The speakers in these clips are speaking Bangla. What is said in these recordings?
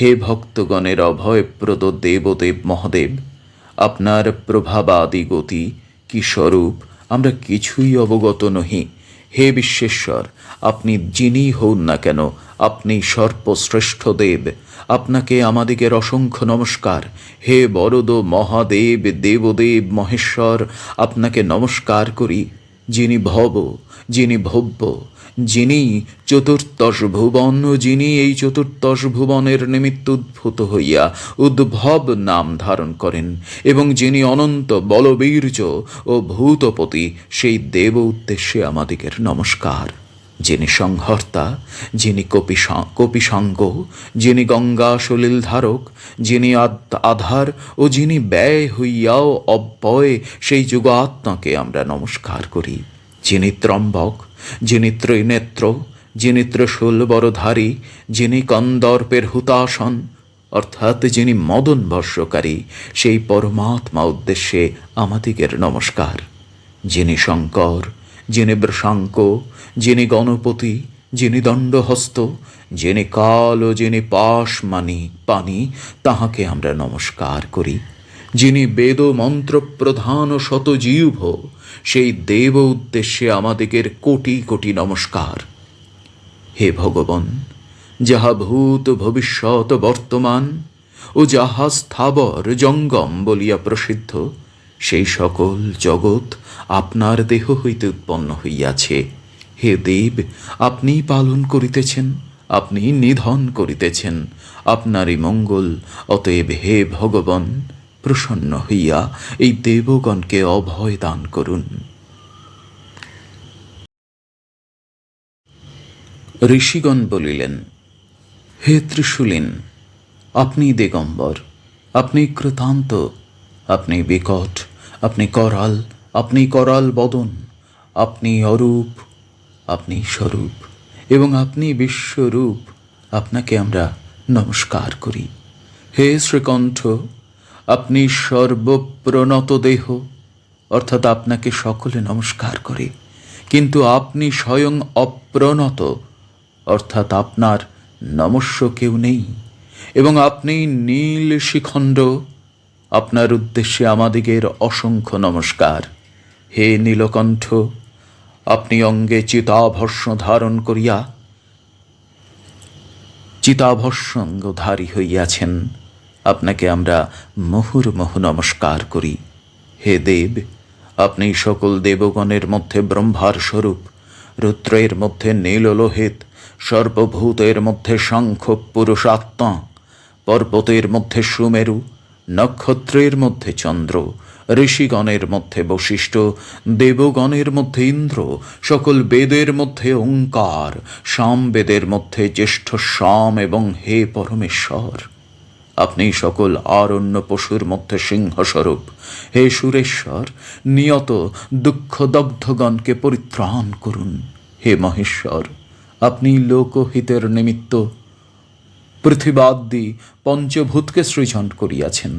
হে ভক্তগণের অভয়প্রদ দেবদেব মহাদেব, আপনার প্রভাবাদি গতি কি স্বরূপ? আমরা কিছুই অবগত নহি। হে বিশ্বেশ্বর, আপনি যিনি হন না কেন, আপনি সর্বশ্রেষ্ঠ দেব। আপনাকে আমাদিগের অসংখ্য নমস্কার। হে বরদ মহাদেব, দেবদেব মহেশ্বর, আপনাকে নমস্কার করি, যিনি ভব, যিনি ভব্য। যিনি চতুর্দশ ভুবন, যিনি এই চতুর্দশ ভুবনের নিমিত্ত উদ্ভূত হইয়া উদ্ভব নাম ধারণ করেন এবং যিনি অনন্ত বলবীর্য ও ভূতপতি, সেই দেব উদ্দেশ্যে আমাদিগের নমস্কার। যিনি সংহর্তা, যিনি কপি কপিসাঙ্গ, যিনি গঙ্গা সলিল ধারক, যিনি আধার ও যিনি ব্যয় হইয়াও অব্যয়, সেই যুগাত্মাকে আমরা নমস্কার করি। যিনি ত্রম্বক, যিনি ত্রিনেত্র, যিনি ত্রিশূল বরধারী যিনি কন্দর্পের হুতাসন, অর্থাৎ যিনি মদন বর্ষকারী, সেই পরমাত্মা উদ্দেশ্যে আমাদিগের নমস্কার। যিনি শঙ্কর, যিনি বৃষাঙ্ক, যিনি গণপতি, যিনি দণ্ডহস্ত, যিনি কাল ও যিনি পাশ মানি পানি, তাহাকে আমরা নমস্কার করি। যিনি বেদ মন্ত্র প্রধান ও শতজীব, সেই দেব উদ্দেশ্যে আমাদিগের কোটি কোটি নমস্কার। হে ভগবান, যাহা ভূত ভবিষ্যৎ বর্তমান ও যাহা স্থাবর জঙ্গম বলিয়া প্রসিদ্ধ, সেই সকল জগৎ আপনার দেহ হইতে উৎপন্ন হইয়াছে। হে দেব, আপনি পালন করিতেছেন, আপনি নিধন করিতেছেন। আপনারই মঙ্গল, অতএব হে ভগবান প্রসন্ন হইয়া এই দেবগণকে অভয় দান করুন। ঋষিগণ বলিলেন, হে ত্রিশূলিন, আপনি দিগম্বর, আপনি কৃতান্ত আপনি বিকট, আপনি করাল আপনি করাল বদন, আপনি অরূপ, আপনি স্বরূপ, এবং আপনি বিশ্বরূপ, আপনাকে আমরা নমস্কার করি। হে শ্রীকণ্ঠ আপনি সর্বপ্রণত দেহ, অর্থাৎ আপনাকে সকলে নমস্কার করে। কিন্তু আপনি স্বয়ং অপ্রণত, অর্থাৎ আপনার নমস্য কেউ নেই। এবং আপনি নীল শিখণ্ড, আপনার উদ্দেশ্যে আমাদিগের অসংখ্য নমস্কার। হে নীলকণ্ঠ, আপনি অঙ্গে চিতাভস্য ধারণ করিয়া চিতাভস্যঙ্গধারী হইয়াছেন। আপনাকে আমরা মুহুর্মুহু নমস্কার করি। হে দেব, আপনি সকল দেবগণের মধ্যে ব্রহ্মার স্বরূপ, রুদ্রের মধ্যে নীললোহিত, সর্বভূতের মধ্যে শঙ্খ পুরুষাত্মা, পর্বতের মধ্যে সুমেরু, নক্ষত্রের মধ্যে চন্দ্র, ঋষিগণের মধ্যে বশিষ্ঠ, দেবগণের মধ্যে ইন্দ্র, সকল বেদের মধ্যে ওঙ্কার সামবেদের মধ্যে জ্যেষ্ঠ সাম এবং হে পরমেশ্বর। আপনি সকল আরণ্য পশুর মধ্যে সিংহস্বরূপ। হে সুরেশ্বর, নিয়ত দুঃখদগ্ধগণকে পরিত্রাণ করুন। হে মহেশ্বর, আপনি লোকহিতের নিমিত্ত পৃথিবাদ্যি পঞ্চভূতকে সৃজন করিয়াছেন।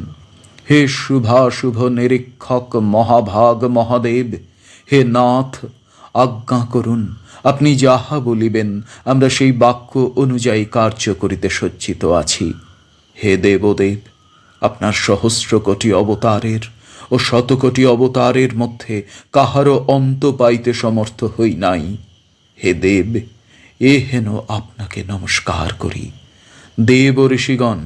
হে শুভাশুভ নিরীক্ষক মহাভাগ মহাদেব, হে নাথ, আজ্ঞা করুন, আপনি যাহা বলিবেন, আমরা সেই বাক্য অনুযায়ী কার্য করিতে সজ্জিত আছি। হে দেবদেব, আপনার সহস্র কোটি অবতারের ও শতকোটি অবতারের মধ্যে কাহারও অন্ত পাইতে সমর্থ হই নাই। হে দেব, এ হেন আপনাকে নমস্কার করি। দেব ঋষিগণ,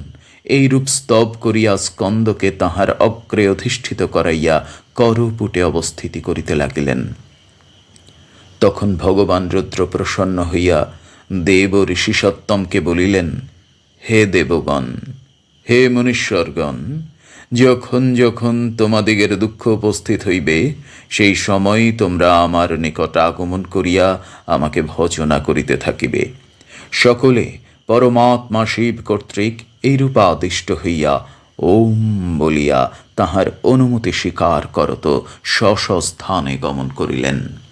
এইরূপ স্তব করিয়া স্কন্দকে তাহার অগ্রে অধিষ্ঠিত করাইয়া করপুটে অবস্থিতি করিতে লাগিলেন। তখন ভগবান রুদ্র প্রসন্ন হইয়া দেব ঋষি সত্তমকে বলিলেন, হে দেবগণ হে মনুষ্যরগণ যখন যখন তোমাদিগের দুঃখ উপস্থিত হইবে, সেই সময় তোমরা আমার নিকট আগমন করিয়া আমাকে ভজনা করিতে থাকিবে। সকলে পরমাত্মা শিব কর্তৃক এইরূপ আদিষ্ট হইয়া ওম বলিয়া তাহার অনুমতি স্বীকার করত স্ব স্ব স্থানে গমন করিলেন।